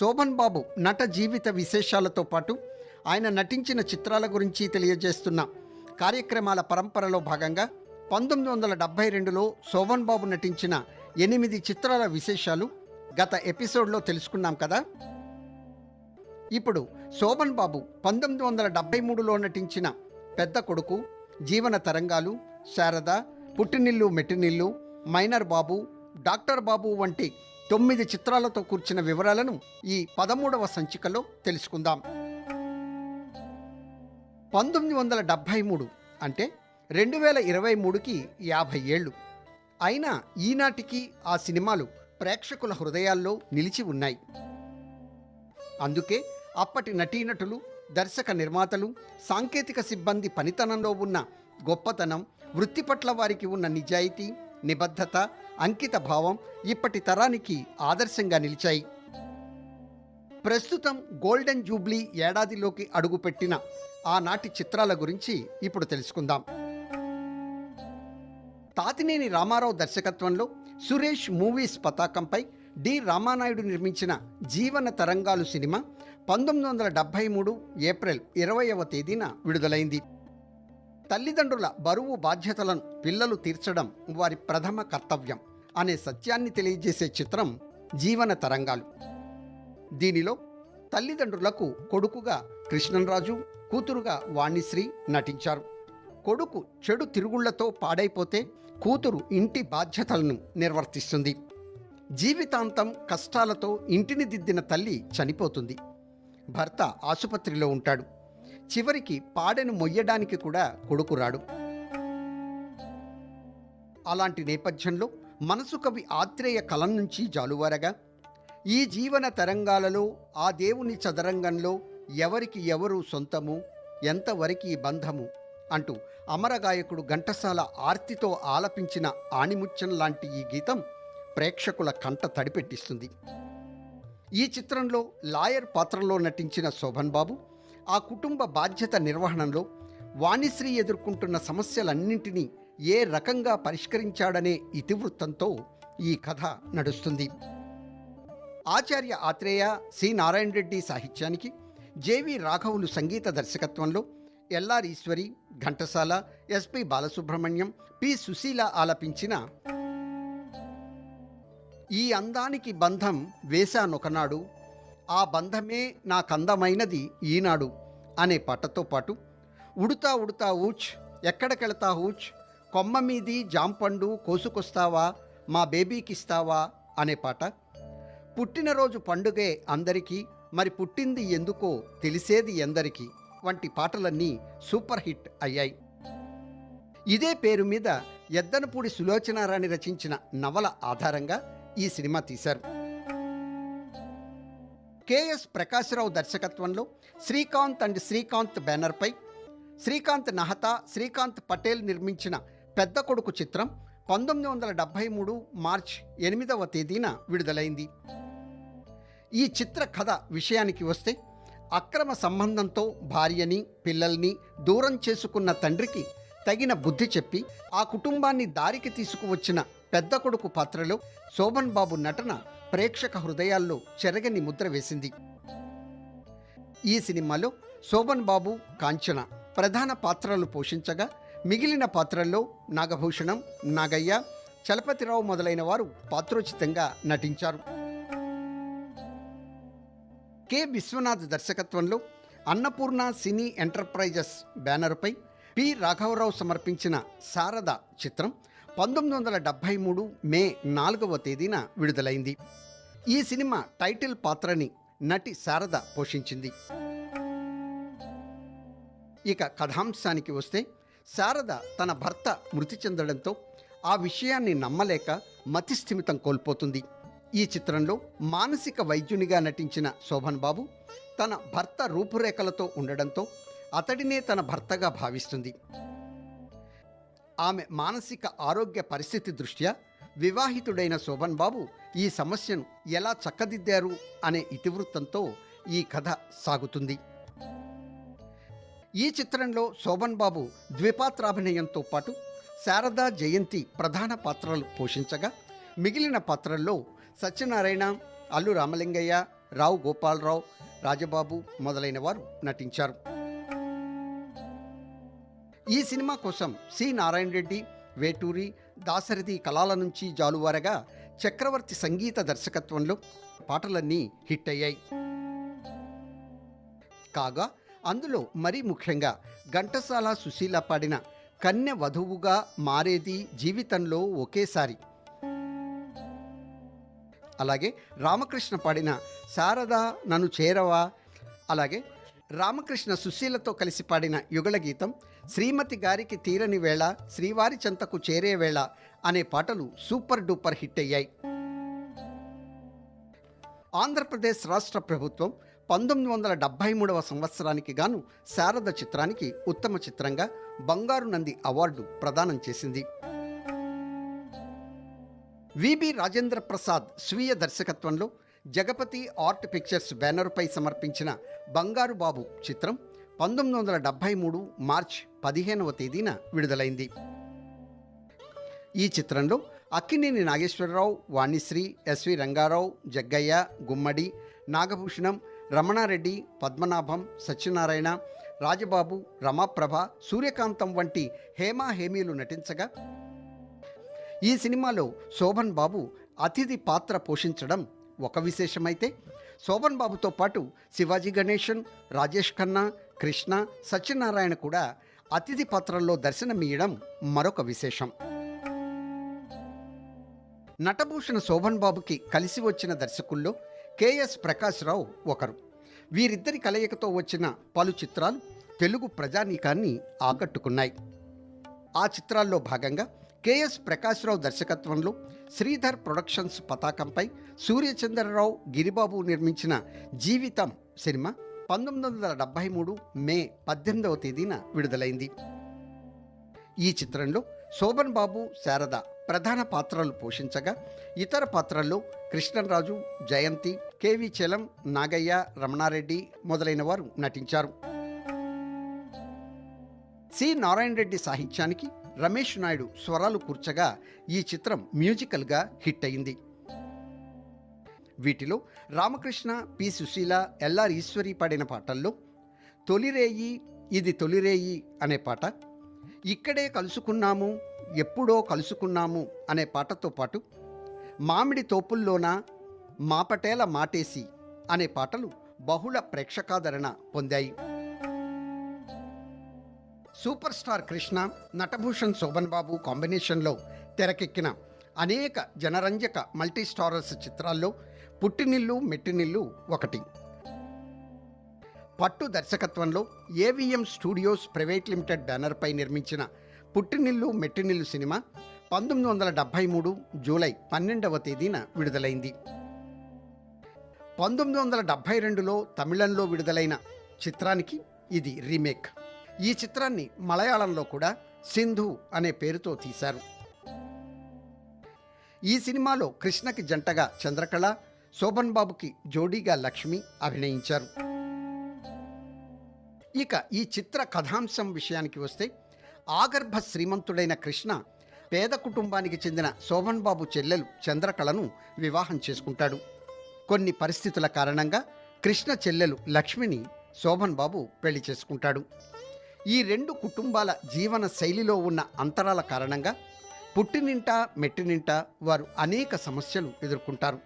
శోభన్ బాబు నట జీవిత విశేషాలతో పాటు ఆయన నటించిన చిత్రాల గురించి తెలియజేస్తున్న కార్యక్రమాల పరంపరలో భాగంగా పంతొమ్మిది వందల డెబ్భై రెండులో శోభన్ బాబు నటించిన ఎనిమిది చిత్రాల విశేషాలు గత ఎపిసోడ్లో తెలుసుకున్నాం కదా. ఇప్పుడు శోభన్ బాబు పంతొమ్మిది వందల డెబ్భై మూడులో నటించిన పెద్ద కొడుకు జీవన తరంగాలు శారద పుట్టినిల్లు మెట్టినిల్లు మైనర్ బాబు డాక్టర్ బాబు వంటి తొమ్మిది చిత్రాలతో కూర్చిన వివరాలను ఈ పదమూడవ సంచికలో తెలుసుకుందాం. పంతొమ్మిది వందల డెబ్భై మూడు అంటే రెండు వేల ఇరవై మూడుకి యాభై ఏళ్ళు. అయినా ఈనాటికి ఆ సినిమాలు ప్రేక్షకుల హృదయాల్లో నిలిచి ఉన్నాయి. అందుకే అప్పటి నటీనటులు దర్శక నిర్మాతలు సాంకేతిక సిబ్బంది పనితనంలో ఉన్న గొప్పతనం వృత్తి పట్ల వారికి ఉన్న నిజాయితీ నిబద్ధత అంకిత భావం ఇప్పటి తరానికి ఆదర్శంగా నిలిచాయి. ప్రస్తుతం గోల్డెన్ జూబ్లీ ఏడాదిలోకి అడుగుపెట్టిన ఆనాటి చిత్రాల గురించి ఇప్పుడు తెలుసుకుందాం. తాతినేని రామారావు దర్శకత్వంలో సురేష్ మూవీస్ పతాకంపై డి రామానాయుడు నిర్మించిన జీవన తరంగాలు సినిమా పంతొమ్మిది వందల డెబ్భై మూడు ఏప్రిల్ ఇరవైవ తేదీన విడుదలైంది. తల్లిదండ్రుల బరువు బాధ్యతలను పిల్లలు తీర్చడం వారి ప్రథమ కర్తవ్యం. అనే సత్యాన్ని తెలియజేసే చిత్రం జీవన తరంగాలు. దీనిలో తల్లిదండ్రులకు కొడుకుగా కృష్ణన్రాజు కూతురుగా వాణిశ్రీ నటించారు. కొడుకు చెడు తిరుగుళ్ళతో పాడైపోతే కూతురు ఇంటి బాధ్యతలను నిర్వర్తిస్తుంది. జీవితాంతం కష్టాలతో ఇంటిని దిద్దిన తల్లి చనిపోతుంది. భర్త ఆసుపత్రిలో ఉంటాడు. చివరికి పాడెను మొయ్యడానికి కూడా కొడుకు రాడు. అలాంటి నేపథ్యంలో మనసు కవి ఆత్రేయ కలం నుంచి జాలువారగా ఈ జీవన తరంగాలలో ఆ దేవుని చదరంగంలో ఎవరికి ఎవరు సొంతము ఎంతవరకు బంధము అంటూ అమరగాయకుడు ఘంటసాల ఆర్తితో ఆలపించిన ఆణిముచ్చన్ లాంటి ఈ గీతం ప్రేక్షకుల కంట తడిపెట్టిస్తుంది. ఈ చిత్రంలో లాయర్ పాత్రలో నటించిన శోభన్ బాబు ఆ కుటుంబ బాధ్యత నిర్వహణలో వాణిశ్రీ ఎదుర్కొంటున్న సమస్యలన్నింటినీ ఏ రకంగా పరిష్కరించాడనే ఇతివృత్తంతో ఈ కథ నడుస్తుంది. ఆచార్య ఆత్రేయ సి. నారాయణ రెడ్డి సాహిత్యానికి జేవి రాఘవులు సంగీత దర్శకత్వంలో LR Eswari Ghantasala SP Balasubrahmanyam P. Susheela ఆలపించిన ఈ అందానికి బంధం వేశానొకనాడు ఆ బంధమే నాకందమైనది ఈనాడు అనే పాటతో పాటు ఉడుతా ఉడుతా ఊచ్ ఎక్కడికెళతా ఊచ్ కొమ్మ మీది జాంపండు కోసుకొస్తావా? మా బేబీకిస్తావా? అనే పాట. పుట్టినరోజు పండుగే అందరికీ మరి పుట్టింది ఎందుకో తెలిసేది ఎందరికీ వంటి పాటలన్నీ సూపర్ హిట్ అయ్యాయి. ఇదే పేరు మీద ఎద్దనపూడి సులోచనారాణి రచించిన నవల ఆధారంగా ఈ సినిమా తీశారు. కెఎస్ ప్రకాశ్రావు దర్శకత్వంలో శ్రీకాంత్ అండ్ శ్రీకాంత్ బ్యానర్పై శ్రీకాంత్ నహతా శ్రీకాంత్ పటేల్ నిర్మించిన పెద్ద కొడుకు చిత్రం పంతొమ్మిది వందల డెబ్భై మూడు మార్చ్ ఎనిమిదవ తేదీన విడుదలైంది. ఈ చిత్ర కథ విషయానికి వస్తే అక్రమ సంబంధంతో భార్యని పిల్లల్ని దూరం చేసుకున్న తండ్రికి తగిన బుద్ధి చెప్పి ఆ కుటుంబాన్ని దారికి తీసుకువచ్చిన పెద్ద కొడుకు పాత్రలో శోభన్ బాబు నటన ప్రేక్షక హృదయాల్లో చెరగని ముద్ర వేసింది. ఈ సినిమాలో శోభన్ బాబు కాంచన ప్రధాన పాత్రలు పోషించగా మిగిలిన పాత్రల్లో నాగభూషణం నాగయ్య చలపతిరావు మొదలైన వారు పాత్రోచితంగా నటించారు. కె. విశ్వనాథ్ దర్శకత్వంలో అన్నపూర్ణ సినీ ఎంటర్ప్రైజెస్ బ్యానర్పై పి. రాఘవరావు సమర్పించిన శారద చిత్రం పంతొమ్మిది వందల డెబ్భై మూడు మే నాలుగవ తేదీన విడుదలైంది. ఈ సినిమా టైటిల్ పాత్రని నటి శారద పోషించింది. ఇక కథాంశానికి వస్తే శారద తన భర్త మృతి చెందడంతో ఆ విషయాన్ని నమ్మలేక మతిస్థిమితం కోల్పోతుంది. ఈ చిత్రంలో మానసిక వైద్యునిగా నటించిన శోభన్ బాబు తన భర్త రూపురేఖలతో ఉండడంతో అతడినే తన భర్తగా భావిస్తుంది. ఆమె మానసిక ఆరోగ్య పరిస్థితి దృష్ట్యా వివాహితుడైన శోభన్ బాబు ఈ సమస్యను ఎలా చక్కదిద్దారు అనే ఇతివృత్తంతో ఈ కథ సాగుతుంది. ఈ చిత్రంలో శోభన్ బాబు ద్విపాత్రాభినయంతో పాటు శారదా జయంతి ప్రధాన పాత్రలు పోషించగా మిగిలిన పాత్రల్లో సత్యనారాయణ అల్లు రామలింగయ్య రావు గోపాలరావు రాజబాబు మొదలైన వారు నటించారు. ఈ సినిమా కోసం సి నారాయణ రెడ్డి వేటూరి దాసరథి కళాల నుంచి జాలువారగా చక్రవర్తి సంగీత దర్శకత్వంలో పాటలన్నీ హిట్ అయ్యాయి. కాగా అందులో మరీ ముఖ్యంగా ఘంటసాల సుశీల పాడిన కన్య వధువుగా మారేది జీవితంలో ఒకేసారి. అలాగే రామకృష్ణ పాడిన శారదా నన్ను చేరవా అలాగే రామకృష్ణ సుశీలతో కలిసి పాడిన యుగళ గీతం శ్రీమతి గారికి తీరని వేళ శ్రీవారి చెంతకు చేరే వేళ అనే పాటలు సూపర్ డూపర్ హిట్ అయ్యాయి. ఆంధ్రప్రదేశ్ రాష్ట్ర ప్రభుత్వం పంతొమ్మిది వందల డెబ్భై మూడవ సంవత్సరానికి గాను శారద చిత్రానికి ఉత్తమ చిత్రంగా బంగారు నంది అవార్డు ప్రదానం చేసింది. విబి రాజేంద్ర ప్రసాద్ స్వీయ దర్శకత్వంలో జగపతి ఆర్ట్ పిక్చర్స్ బ్యానర్పై సమర్పించిన బంగారు బాబు చిత్రం పంతొమ్మిది వందల డెబ్భై మూడు మార్చ్ పదిహేనవ తేదీన విడుదలైంది. ఈ చిత్రంలో అక్కినేని నాగేశ్వరరావు వాణిశ్రీ ఎస్వి రంగారావు జగ్గయ్య గుమ్మడి నాగభూషణం రమణారెడ్డి పద్మనాభం సత్యనారాయణ రాజబాబు రమాప్రభ సూర్యకాంతం వంటి హేమా హేమీలు నటించగా ఈ సినిమాలో శోభన్ బాబు అతిథి పాత్ర పోషించడం ఒక విశేషమైతే శోభన్ బాబుతో పాటు శివాజీ గణేశన్ రాజేష్ ఖన్నా కృష్ణ సత్యనారాయణ కూడా అతిథి పాత్రల్లో దర్శనమియ్యడం మరొక విశేషం. నటభూషణ శోభన్ బాబుకి కలిసి వచ్చిన దర్శకుల్లో కెఎస్ ప్రకాశ్రావు ఒకరు. వీరిద్దరి కలయికతో వచ్చిన పలు చిత్రాలు తెలుగు ప్రజానీకాన్ని ఆకట్టుకున్నాయి. ఆ చిత్రాల్లో భాగంగా కెఎస్ ప్రకాశ్రావు దర్శకత్వంలో శ్రీధర్ ప్రొడక్షన్స్ పతాకంపై సూర్యచంద్రరావు గిరిబాబు నిర్మించిన జీవితం సినిమా పంతొమ్మిది వందల డెబ్భై మూడు మే పద్దెనిమిదవ తేదీన విడుదలైంది. ఈ చిత్రంలో శోభన్ బాబు శారద ప్రధాన పాత్రలు పోషించగా ఇతర పాత్రల్లో కృష్ణరాజు జయంతి కేవి చలం నాగయ్య రమణారెడ్డి మొదలైన వారు నటించారు. సి. నారాయణ రెడ్డి సాహిత్యానికి రమేష్ నాయుడు స్వరాలు కూర్చగా ఈ చిత్రం మ్యూజికల్గా హిట్ అయింది. వీటిలో రామకృష్ణ పి. సుశీల ఎల్ఆర్ ఈశ్వరి పాడిన పాటల్లో తొలిరేయి ఇది తొలిరేయి అనే పాట ఇక్కడే కలుసుకున్నాము ఎప్పుడో కలుసుకున్నాము అనే పాటతో పాటు మామిడి తోపుల్లోన మాపటేల మాటేసి అనే పాటలు బహుళ ప్రేక్షకాదరణ పొందాయి. సూపర్ స్టార్ కృష్ణ నటభూషణ్ శోభన్ బాబు కాంబినేషన్లో తెరకెక్కిన అనేక జనరంజక మల్టీ స్టారర్స్ చిత్రాల్లో పుట్టినిల్లు మెట్టినిల్లు ఒకటి. పట్టు దర్శకత్వంలో ఏవిఎం స్టూడియోస్ ప్రైవేట్ లిమిటెడ్ బ్యానర్పై నిర్మించిన పుట్టినిల్లు మెట్టినిల్లు సినిమా పంతొమ్మిది వందల డెబ్భై మూడు జూలై పన్నెండవ తేదీన విడుదలైంది. పంతొమ్మిది వందల డెబ్భై రెండులో తమిళంలో విడుదలైన చిత్రానికి ఇది రీమేక్. ఈ చిత్రాన్ని మలయాళంలో కూడా సింధు అనే పేరుతో తీశారు. ఈ సినిమాలో కృష్ణకి జంటగా చంద్రకళ శోభన్ బాబుకి జోడీగా లక్ష్మి అభినయించారు. ఇక ఈ చిత్ర కథాంశం విషయానికి వస్తే ఆగర్భ శ్రీమంతుడైన కృష్ణ పేద కుటుంబానికి చెందిన శోభన్ బాబు చెల్లెలు చంద్రకళను వివాహం చేసుకుంటాడు. కొన్ని పరిస్థితుల కారణంగా కృష్ణ చెల్లెలు లక్ష్మిని శోభన్ బాబు పెళ్ళి చేసుకుంటాడు. ఈ రెండు కుటుంబాల జీవన శైలిలో ఉన్న అంతరాల కారణంగా పుట్టినింట మెట్టినింట వారు అనేక సమస్యలు ఎదుర్కొంటారు.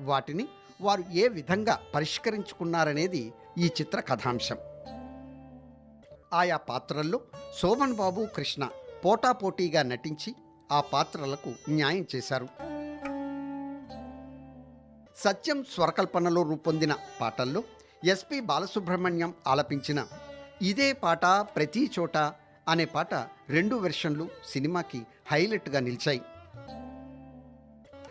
వాటిని వారు ఏ విధంగా పరిష్కరించుకున్నారనేది ఈ చిత్ర కథాంశం. ఆయా పాత్రల్లో సోమన్ బాబు కృష్ణ పోటాపోటీగా నటించి ఆ పాత్రలకు న్యాయం చేశారు. సత్యం స్వరకల్పనలో రూపొందిన పాటల్లో ఎస్పి బాలసుబ్రహ్మణ్యం ఆలపించిన ఇదే పాట ప్రతి చోట అనే పాట రెండు వెర్షన్లు సినిమాకి హైలైట్గా నిలిచాయి.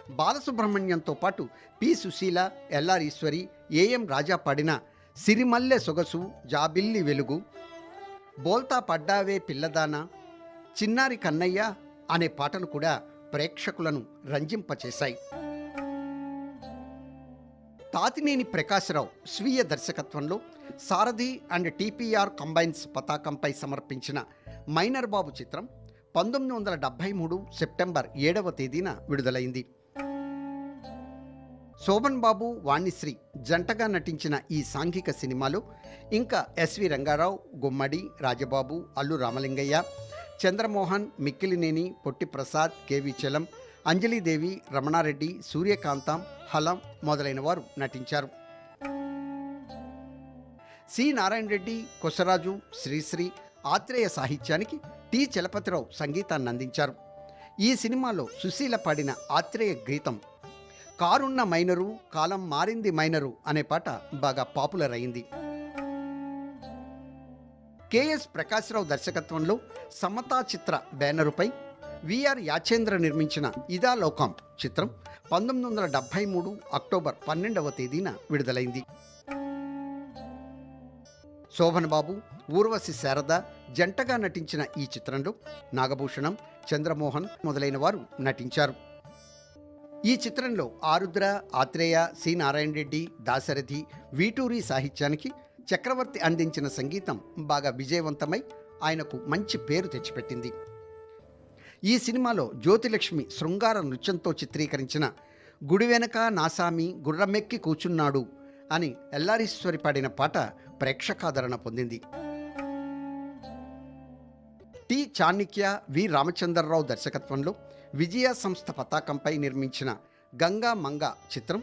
బాలసుబ్రహ్మణ్యంతో పాటు P. Susheela LR Eswari AM Raja పాడిన సిరిమల్లె సొగసు జాబిల్లి వెలుగు బోల్తా పడ్డావే పిల్లదానా? చిన్నారి కన్నయ్య అనే పాటలు కూడా ప్రేక్షకులను రంజింపచేశాయి. తాతినేని ప్రకాశ్రావు స్వీయ దర్శకత్వంలో సారథి అండ్ టీపీఆర్ కంబైన్స్ పతాకంపై సమర్పించిన మైనర్ బాబు చిత్రం పంతొమ్మిది వందల డెబ్భై మూడు సెప్టెంబర్ ఏడవ తేదీన విడుదలైంది. శోభన్ బాబు వాణిశ్రీ జంటగా నటించిన ఈ సాంఘిక సినిమాలో ఇంకా ఎస్వి రంగారావు గుమ్మడి రాజబాబు అల్లు రామలింగయ్య చంద్రమోహన్ మిక్కిలినేని పొట్టి ప్రసాద్ కేవి చలం అంజలిదేవి రమణారెడ్డి సూర్యకాంతం హలం మొదలైన వారు నటించారు. సి. నారాయణ రెడ్డి కొసరాజు శ్రీశ్రీ ఆత్రేయ సాహిత్యానికి టి. చలపతిరావు సంగీతాన్ని అందించారు ఈ సినిమాలో సుశీల పాడిన ఆత్రేయ గీతం కారున్న మైనరు కాలం మారింది మైనరు అనే పాట బాగా పాపులర్ అయింది. కెఎస్ ప్రకాశ్రావు దర్శకత్వంలో సమతా చిత్ర బ్యానరుపై విఆర్ యాచేంద్ర నిర్మించిన ఇదా లోకం చిత్రం పంతొమ్మిది వందల డెబ్భై మూడు అక్టోబర్ పన్నెండవ తేదీన విడుదలైంది. శోభన్ బాబు ఊర్వశి శారద జంటగా నటించిన ఈ చిత్రంలో నాగభూషణం చంద్రమోహన్ మొదలైన వారు నటించారు. ఈ చిత్రంలో ఆరుద్ర ఆత్రేయ సి నారాయణ రెడ్డి దాశరథి వీటూరి సాహిత్యానికి చక్రవర్తి అందించిన సంగీతం బాగా విజయవంతమై ఆయనకు మంచి పేరు తెచ్చిపెట్టింది. ఈ సినిమాలో జ్యోతిలక్ష్మి శృంగార నృత్యంతో చిత్రీకరించిన గుడి వెనక నాసామి గుర్రమెక్కి కూచున్నాడు అని ఎల్లారీశ్వరి పాడిన పాట ప్రేక్షకాదరణ పొందింది. టి. చాణిక్య వి. రామచంద్రరావు దర్శకత్వంలో విజయ సంస్థ పతాకంపై నిర్మించిన గంగా మంగ చిత్రం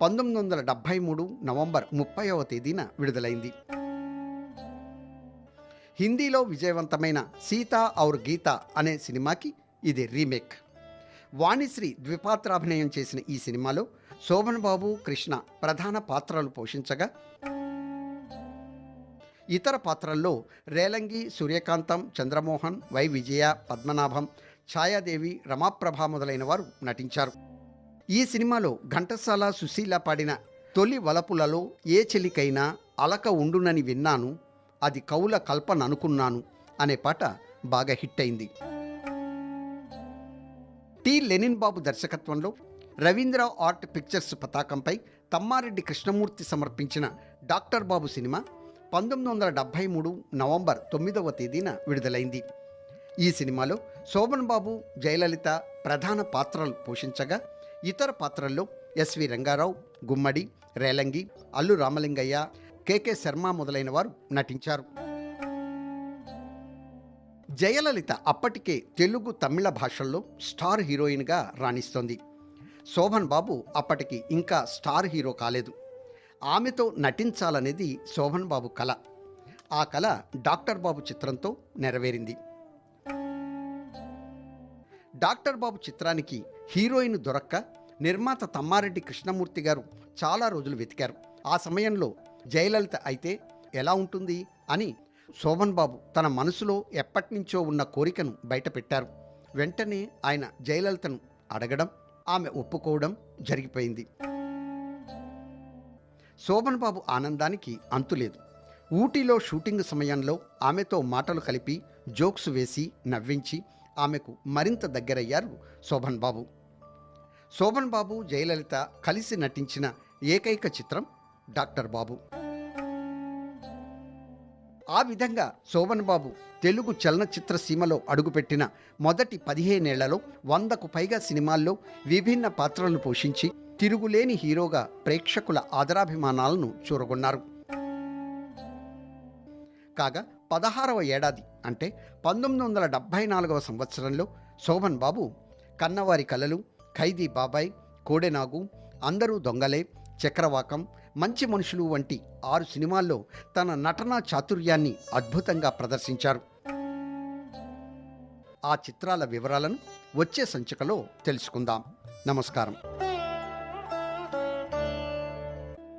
పంతొమ్మిది వందల డెబ్భై మూడు నవంబర్ ముప్పైవ తేదీన విడుదలైంది. హిందీలో విజయవంతమైన సీతా ఔర్ గీత అనే సినిమాకి ఇది రీమేక్. వాణిశ్రీ ద్విపాత్రాభినయం చేసిన ఈ సినిమాలో శోభన్ బాబు కృష్ణ ప్రధాన పాత్రలు పోషించగా ఇతర పాత్రల్లో రేలంగి సూర్యకాంతం చంద్రమోహన్ వై విజయ పద్మనాభం ఛాయాదేవి రమాప్రభ మొదలైన వారు నటించారు. ఈ సినిమాలో ఘంటసాల సుశీల పాడిన తొలి వలపులలో ఏ చెలికైనా అలక ఉండునని విన్నాను అది కవుల కల్పన అనుకున్నాను అనే పాట బాగా హిట్ అయింది టి. లెనిన్ బాబు దర్శకత్వంలో రవీంద్ర ఆర్ట్ పిక్చర్స్ పతాకంపై తమ్మారెడ్డి కృష్ణమూర్తి సమర్పించిన డాక్టర్ బాబు సినిమా పంతొమ్మిది వందల డెబ్భై మూడు నవంబర్ తొమ్మిదవ తేదీన విడుదలైంది. ఈ సినిమాలో శోభన్ బాబు జయలలిత ప్రధాన పాత్రలు పోషించగా ఇతర పాత్రల్లో ఎస్వి రంగారావు గుమ్మడి రేలంగి అల్లు రామలింగయ్య కెకె శర్మ మొదలైన వారు నటించారు. జయలలిత అప్పటికే తెలుగు తమిళ భాషల్లో స్టార్ హీరోయిన్గా రాణిస్తోంది. శోభన్ బాబు అప్పటికి ఇంకా స్టార్ హీరో కాలేదు. ఆమెతో నటించాలనేది శోభన్ బాబు కళ ఆ కళ డాక్టర్ బాబు చిత్రంతో నెరవేరింది. డాక్టర్ బాబు చిత్రానికి హీరోయిన్ దొరక్క నిర్మాత తమ్మారెడ్డి కృష్ణమూర్తి గారు చాలా రోజులు వెతికారు. ఆ సమయంలో జయలలిత అయితే ఎలా ఉంటుంది? అని శోభన్ బాబు తన మనసులో ఎప్పటినుంచో ఉన్న కోరికను బయటపెట్టారు. వెంటనే ఆయన జయలలితను అడగడం ఆమె ఒప్పుకోవడం జరిగిపోయింది. శోభన్ బాబు ఆనందానికి అంతులేదు ఊటీలో షూటింగ్ సమయంలో ఆమెతో మాటలు కలిపి జోక్స్ వేసి నవ్వించి ఆమెకు మరింత దగ్గరయ్యారు శోభన్ బాబు. శోభన్ బాబు జయలలిత కలిసి నటించిన ఏకైక చిత్రం డాక్టర్ బాబు. ఆ విధంగా శోభన్ బాబు తెలుగు చలనచిత్ర సీమలో అడుగుపెట్టిన మొదటి పదిహేనేళ్ళలో వందకు పైగా సినిమాల్లో విభిన్న పాత్రలను పోషించి తిరుగులేని హీరోగా ప్రేక్షకుల ఆదరాభిమానాలను చూరగొన్నారు. కాగా పదహారవ ఏడాది అంటే పంతొమ్మిది వందల డెబ్భై నాలుగవ సంవత్సరంలో శోభన్ బాబు కన్నవారి కలలు ఖైదీ బాబాయ్ కోడెనాగు అందరూ దొంగలే చక్రవాకం మంచి మనుషులు వంటి ఆరు సినిమాల్లో తన నటనా చాతుర్యాన్ని అద్భుతంగా ప్రదర్శించారు. ఆ చిత్రాల వివరాలను వచ్చే సంచికలో తెలుసుకుందాం. నమస్కారం.